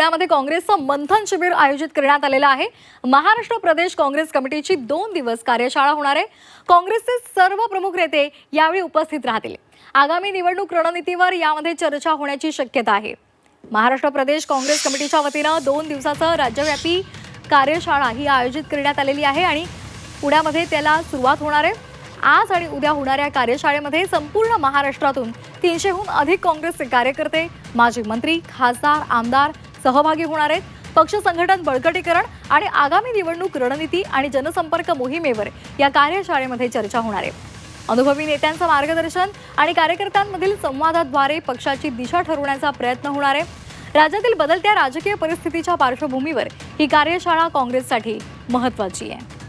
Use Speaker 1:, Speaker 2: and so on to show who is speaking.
Speaker 1: पुण्यामध्ये काँग्रेसचं मंथन शिबिर आयोजित करण्यात आलेलं आहे. महाराष्ट्र प्रदेश काँग्रेस कमिटीची दोन दिवस कार्यशाळा होणार आहे. काँग्रेसचे सर्व प्रमुख नेते यावेळी उपस्थित राहतील. आगामी निवडणूक रणनीतीवर यामध्ये चर्चा होण्याची शक्यता आहे. महाराष्ट्र प्रदेश काँग्रेस कमिटीच्या वतीनं दोन दिवसाचं राज्यव्यापी कार्यशाळा ही आयोजित करण्यात आलेली आहे आणि पुण्यामध्ये त्याला सुरुवात होणार आहे. आज आणि उद्या होणाऱ्या कार्यशाळेमध्ये संपूर्ण महाराष्ट्रातून तीनशेहून अधिक काँग्रेसचे कार्यकर्ते माजी मंत्री खासदार आमदार सहभागी होणार आहेत. पक्ष संघटन बळकटीकरण आणि आगामी निवडणूक रणनीती आणि जनसंपर्क मोहिमेवर या कार्यशाळेमध्ये चर्चा होणार आहे. अनुभवी नेत्यांचं मार्गदर्शन आणि कार्यकर्त्यांमधील संवादाद्वारे पक्षाची दिशा ठरवण्याचा प्रयत्न होणार आहे. राज्यातील बदलत्या राजकीय परिस्थितीच्या पार्श्वभूमीवर ही कार्यशाळा काँग्रेससाठी महत्वाची आहे.